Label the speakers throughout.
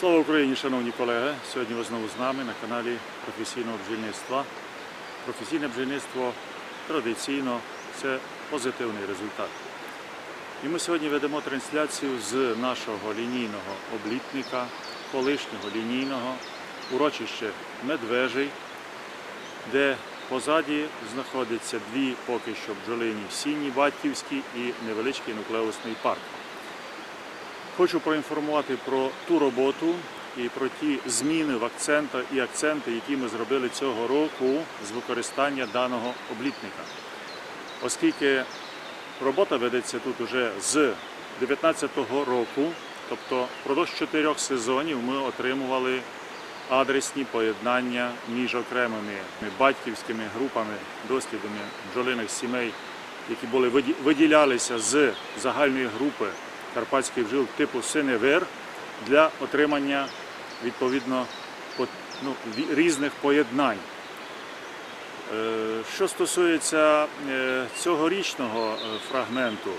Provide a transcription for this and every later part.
Speaker 1: Слава Україні, шановні колеги! Сьогодні ви знову з нами на каналі професійного бджільництва. Професійне бджільництво традиційно це позитивний результат. І ми сьогодні ведемо трансляцію з нашого лінійного облітника, колишнього лінійного урочище Медвежий, де позаді знаходяться дві поки що бджолині сіні батьківські і невеличкий нуклеусний парк. Хочу проінформувати про ту роботу і про ті зміни в акцентах і акценти, які ми зробили цього року з використання даного облітника. Оскільки робота ведеться тут уже з 2019 року, тобто впродовж чотирьох сезонів ми отримували адресні поєднання між окремими батьківськими групами, дослідами бджолиних сімей, які були виділялися з загальної групи карпатських бджіл типу синевир для отримання відповідно ну, різних поєднань. Е, Що стосується е, цьогорічного е, фрагменту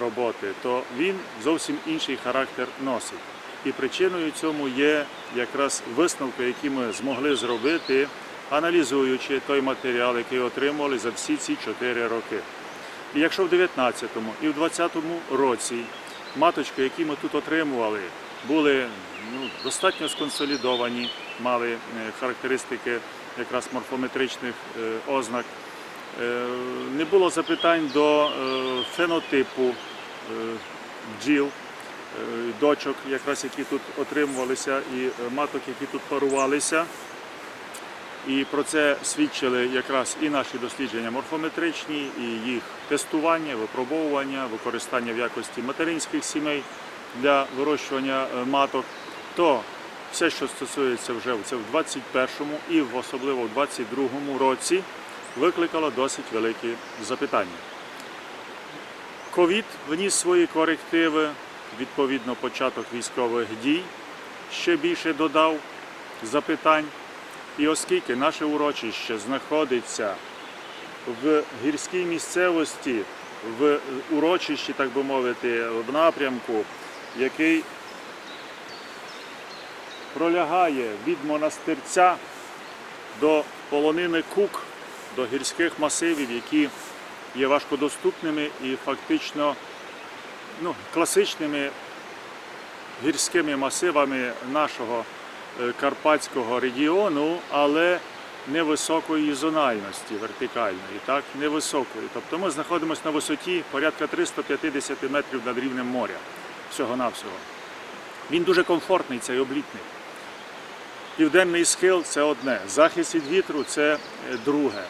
Speaker 1: роботи, то він зовсім інший характер носить. І причиною цьому є якраз висновки, які ми змогли зробити, аналізуючи той матеріал, який отримували за всі ці чотири роки. І якщо в 19-му і в 20-му році маточки, які ми тут отримували, були ну, достатньо сконсолідовані, мали е, характеристики якраз морфометричних е, ознак, е, не було запитань до фенотипу бджіл, дочок, якраз які тут отримувалися, і маток, які тут парувалися. І про це свідчили якраз і наші дослідження морфометричні, і їх тестування, випробовування, використання в якості материнських сімей для вирощування е, маток. То все, що стосується вже в- це в 21-му і особливо в 22-му році, викликало досить великі запитання. Ковід вніс свої корективи, відповідно, початок військових дій ще більше додав запитань. І оскільки наше урочище знаходиться в гірській місцевості, в урочищі, так би мовити, в напрямку, який пролягає від монастирця до полонини Кук, до гірських масивів, які є важкодоступними і фактично ну, класичними гірськими масивами нашого карпатського регіону, але невисокої зональності вертикальної, так, невисокої. Тобто ми знаходимося на висоті порядка 350 метрів над рівнем моря всього-навсього. Він дуже комфортний, цей облітник. Південний схил це одне, захист від вітру це е, друге.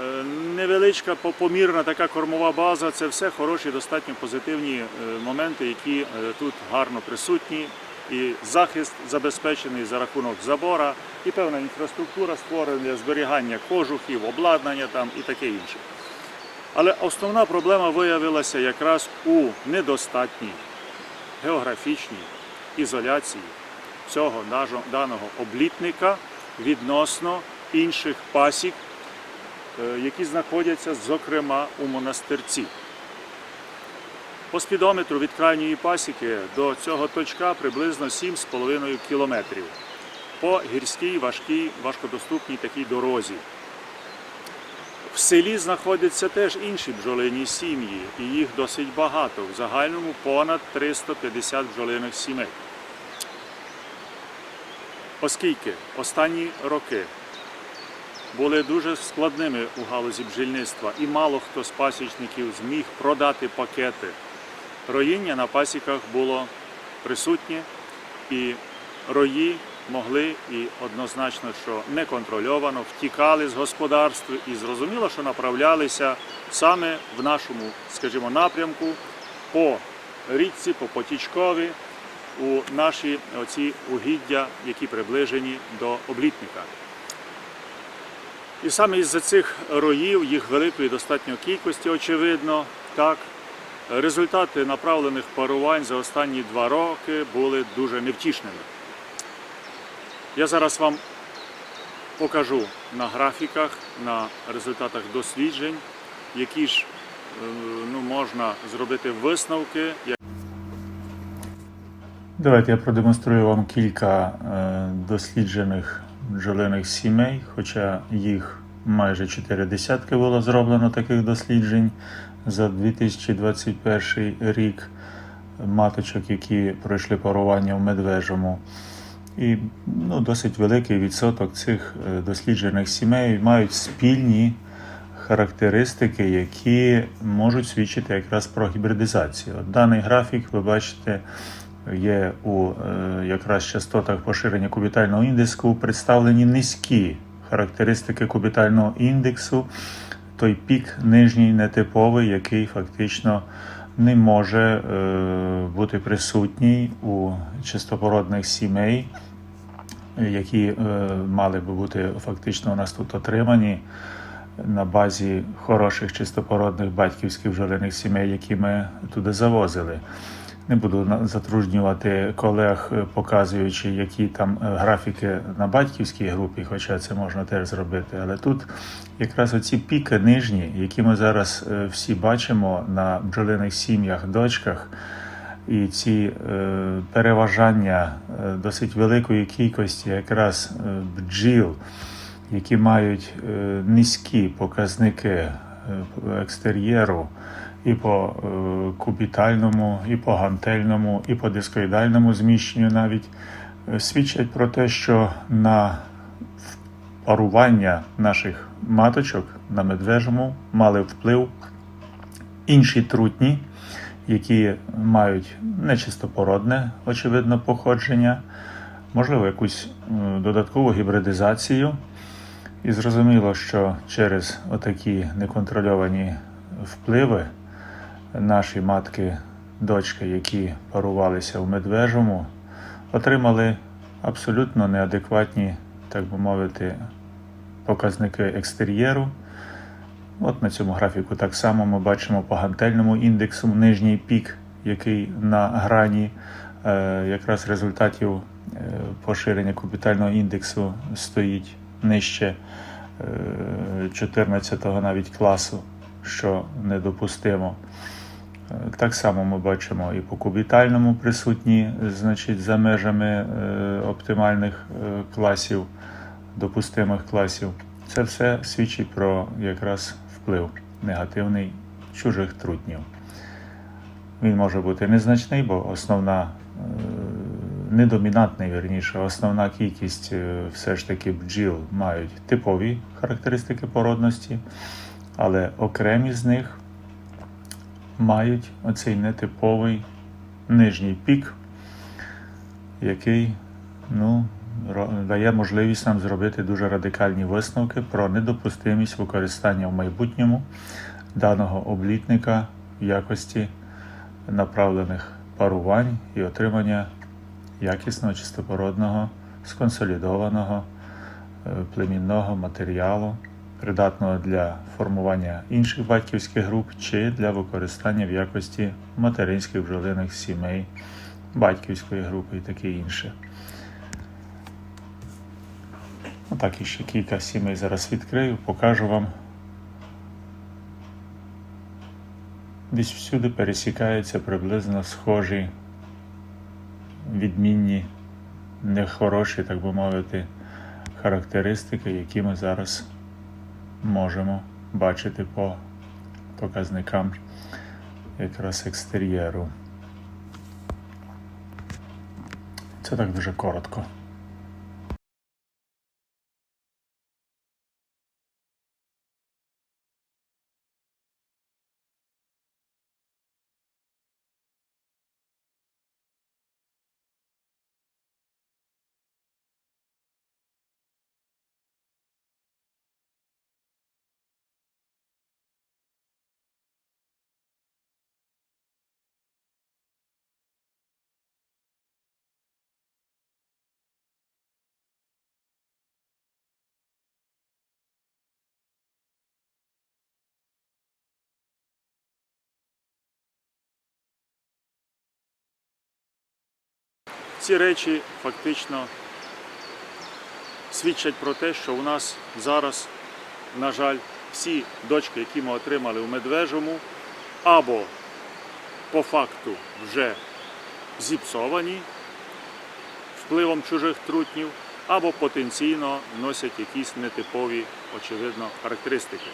Speaker 1: Е, Невеличка помірна така кормова база це все хороші, достатньо позитивні е, моменти, які е, тут гарно присутні. І захист забезпечений за рахунок забора, і певна інфраструктура створена для зберігання кожухів, обладнання там і таке інше. Але основна проблема виявилася якраз у недостатній географічній ізоляції цього даного облітника відносно інших пасік, е, які знаходяться, зокрема, у монастирці. По спідометру від крайньої пасіки до цього точка приблизно 7,5 кілометрів по гірській, важкій, важкодоступній такій дорозі. В селі знаходяться теж інші бджолині сім'ї, і їх досить багато. В загальному понад 350 бджолиних сімей. Оскільки останні роки були дуже складними у галузі бджільництва, і мало хто з пасічників зміг продати пакети. Роїння на пасіках було присутнє, і рої могли і однозначно, що неконтрольовано втікали з господарств і зрозуміло, що направлялися саме в нашому, скажімо, напрямку по річці, по потічкові у наші оці угіддя, які приближені до облітника. І саме із-за цих роїв, їх великої достатньо кількості, очевидно, так, результати направлених парувань за останні два роки були дуже невтішними. Я зараз вам покажу на графіках, на результатах досліджень, які ж е, ну, можна зробити висновки.
Speaker 2: Давайте я продемонструю вам кілька е, досліджених бджолиних сімей, хоча їх майже чотири десятки було зроблено таких досліджень за 2021 рік маточок, які пройшли парування в медвежому. І ну, досить великий відсоток цих е, досліджених сімей мають спільні характеристики, які можуть свідчити якраз про гібридизацію. Даний графік, ви бачите, є у е, якраз частотах поширення кубітального індексу представлені низькі характеристики кубітального індексу, той пік нижній нетиповий, який фактично не може е, бути присутній у чистопородних сімей, які е, мали би бути фактично у нас тут отримані на базі хороших чистопородних батьківських бджолиних сімей, які ми туди завозили. Не буду затруднювати колег, е, показуючи, які там е, графіки на батьківській групі, хоча це можна теж зробити. Але тут якраз оці піки нижні, які ми зараз е, всі бачимо на бджолиних сім'ях, дочках, і ці переважання досить великої кількості якраз бджіл, які мають низькі показники екстер'єру і по е, кубітальному, і по гантельному, і по дискоїдальному зміщенню навіть е, свідчать про те, що на парування наших маточок на медвежому мали вплив інші трутні, які мають нечистопородне, очевидно, походження, можливо, якусь е, додаткову гібридизацію. І зрозуміло, що через отакі неконтрольовані впливи наші матки, дочки, які парувалися в медвежому, отримали абсолютно неадекватні, так би мовити, показники екстер'єру. От на цьому графіку так само ми бачимо по гантельному індексу нижній пік, який на грані е, якраз результатів е, поширення кубітального індексу стоїть нижче е, 14-го навіть класу, що недопустимо. Е, Так само ми бачимо і по кубітальному присутні, значить, за межами е, оптимальних е, класів, допустимих класів. Це все свідчить про якраз вплив негативний чужих трутнів. Він може бути незначний, бо основна, е, недомінантний, вірніше, основна кількість е, все ж таки бджіл мають типові характеристики породності, але окремі з них мають оцей нетиповий нижній пік, який ну, дає можливість нам зробити дуже радикальні висновки про недопустимість використання в майбутньому даного облітника в якості направлених парувань і отримання якісного чистопородного сконсолідованого е, племінного матеріалу, придатного для формування інших батьківських груп чи для використання в якості материнських бджолиних сімей, батьківської групи і таке інше. Отак і ще кілька сімей зараз відкрию, покажу вам. Десь всюди пересікаються приблизно схожі, відмінні, нехороші, так би мовити, характеристики, які ми зараз можемо бачити по показникам якраз екстер'єру. Це так дуже коротко. Ці речі фактично свідчать про те, що у нас зараз, на жаль, всі дочки, які ми отримали у медвежому, або по факту вже зіпсовані,
Speaker 1: впливом чужих трутнів або потенційно носять якісь нетипові, очевидно, характеристики.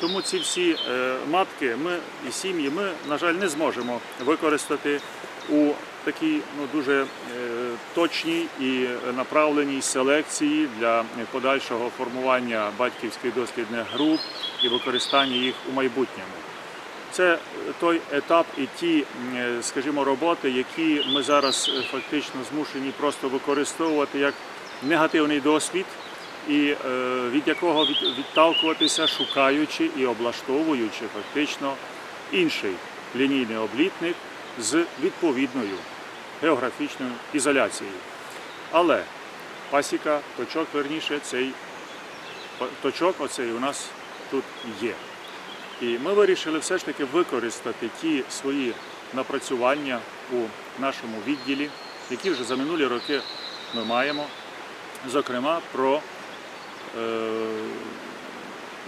Speaker 1: Тому ці всі е, матки ми і сім'ї ми, на жаль, не зможемо використати у такій ну, дуже е, точній і направленій селекції для подальшого формування батьківських дослідних груп і використання їх у майбутньому. Це той етап і ті, е, скажімо, роботи, які ми зараз е, фактично змушені просто використовувати як негативний досвід, і від якого відталкуватися, шукаючи і облаштовуючи фактично інший лінійний облітник з відповідною географічною ізоляцією. Але пасіка, точок, верніше, цей точок оцей у нас тут є. І ми вирішили все ж таки використати ті свої напрацювання у нашому відділі, які вже за минулі роки ми маємо, зокрема про е,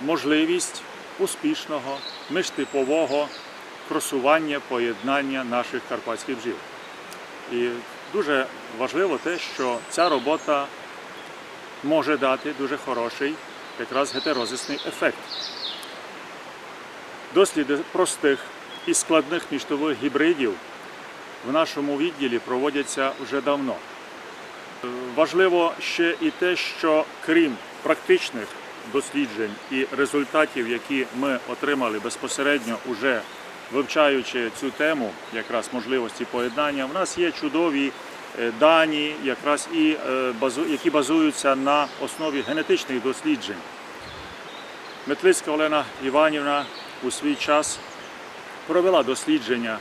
Speaker 1: можливість успішного міжтипового кросування поєднання наших карпатських бджіл. І дуже важливо те, що ця робота може дати дуже хороший якраз гетерозисний ефект. Досліди простих і складних міжтових гібридів в нашому відділі проводяться вже давно. Важливо ще і те, що крім практичних досліджень і результатів, які ми отримали безпосередньо уже вивчаючи цю тему, якраз можливості поєднання, в нас є чудові е, дані, якраз і е, які базуються на основі генетичних досліджень. Метлицька Олена Іванівна у свій час провела дослідження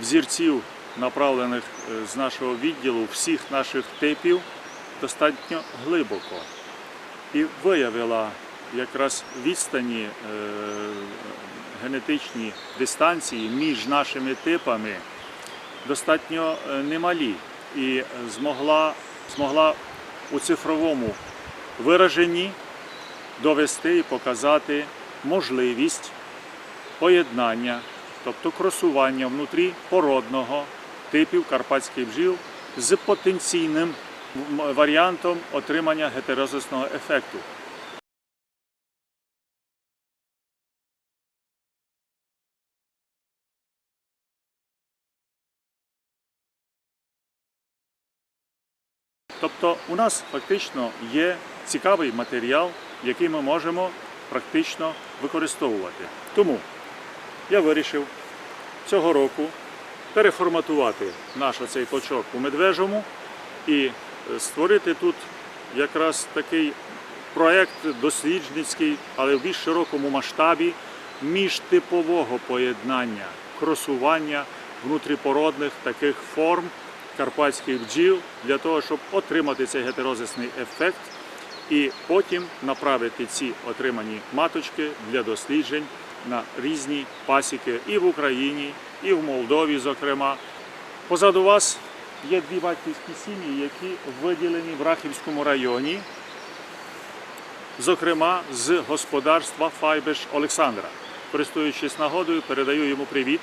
Speaker 1: взірців, направлених е, з нашого відділу всіх наших типів достатньо глибоко і виявила якраз відстані, генетичні дистанції між нашими типами достатньо е, немалі і змогла, змогла у цифровому вираженні довести і показати можливість поєднання, тобто кросування внутрі породного типів карпатських бджіл з потенційним варіантом отримання гетерозисного ефекту. Тобто у нас фактично є цікавий матеріал, який ми можемо практично використовувати. Тому я вирішив цього року переформатувати наш оцей точок у медвежому і е, створити тут якраз такий проект досліджницький, але в більш широкому масштабі міжтипового поєднання, кросування внутріпородних таких форм карпатських бджіл для того, щоб отримати цей гетерозисний ефект і потім направити ці отримані маточки для досліджень на різні пасіки і в Україні, і в Молдові, зокрема. Позаду вас є дві батьківські сім'ї, які виділені в Рахівському районі, зокрема з господарства Файбеш Олександра. Користуючись нагодою, передаю йому привіт.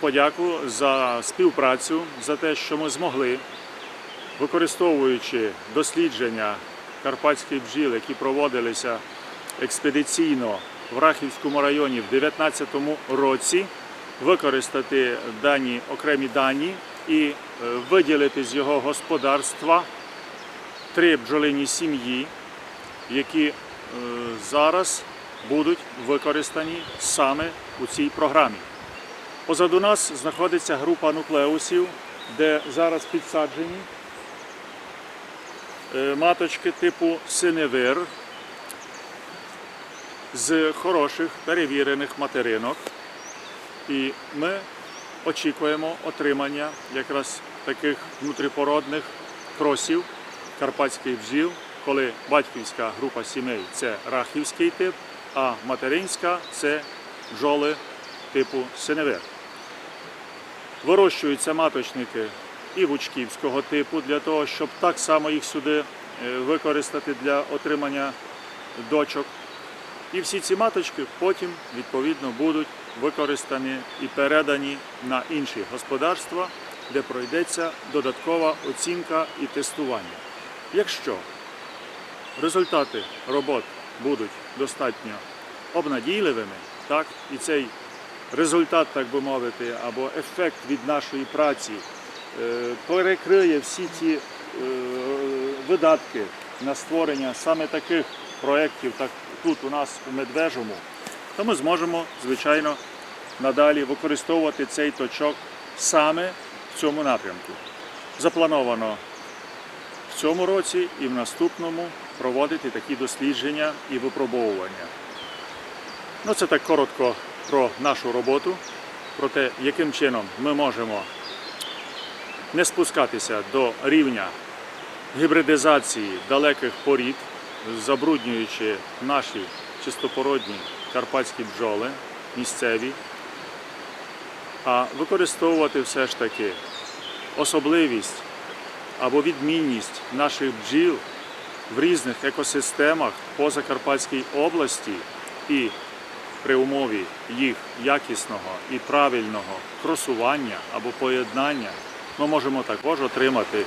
Speaker 1: Подяку за співпрацю, за те, що ми змогли, використовуючи дослідження карпатських бджіл, які проводилися експедиційно в Рахівському районі в 2019 році, використати дані окремі дані і е, виділити з його господарства три бджолині сім'ї, які е, зараз будуть використані саме у цій програмі. Позаду нас знаходиться група нуклеусів, де зараз підсаджені е, маточки типу синевир з хороших перевірених материнок. І ми очікуємо отримання якраз таких внутріпородних кросів карпатських бджіл коли батьківська група сімей це рахівський тип, а материнська це бджоли типу синевир. Вирощуються маточники і вучківського типу для того, щоб так само їх сюди е, використати для отримання дочок. І всі ці маточки потім відповідно будуть використані і передані на інші господарства, де пройдеться додаткова оцінка і тестування. Якщо результати робот будуть достатньо обнадійливими, так, і цей результат, так би мовити, або ефект від нашої праці е, перекриє всі ті е, видатки на створення саме таких проєктів, так тут у нас у Медвежому, то ми зможемо, звичайно, надалі використовувати цей точок саме в цьому напрямку. Заплановано в цьому році і в наступному проводити такі дослідження і випробовування. Ну, це так коротко про нашу роботу, про те, яким чином ми можемо не спускатися до рівня гібридизації далеких порід, забруднюючи наші чистопородні карпатські бджоли місцеві, а використовувати все ж таки особливість або відмінність наших бджіл в різних екосистемах по Закарпатській області і при умові їх якісного і правильного кросування або поєднання ми можемо також отримати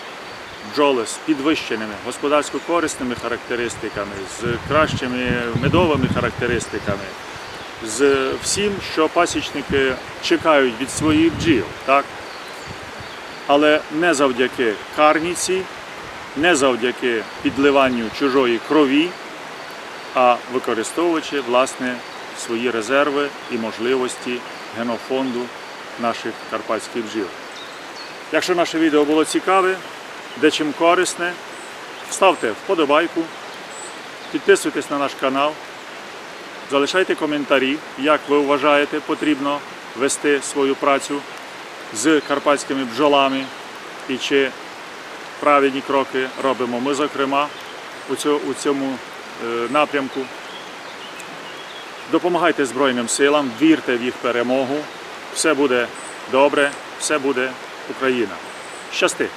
Speaker 1: бджоли з підвищеними господарсько-корисними характеристиками, з кращими медовими характеристиками, з всім, що пасічники чекають від своїх бджіл. Так? Але не завдяки карніці, не завдяки підливанню чужої крові, а використовуючи власне свої резерви і можливості генофонду наших карпатських бджіл. Якщо наше відео було цікаве, дечим корисне, ставте вподобайку, підписуйтесь на наш канал, залишайте коментарі, як ви вважаєте потрібно вести свою працю з карпатськими бджолами і чи правильні кроки робимо ми, зокрема, у цьому, е, напрямку. Допомагайте Збройним силам, вірте в їх перемогу. Все буде добре, все буде Україна. Щасти!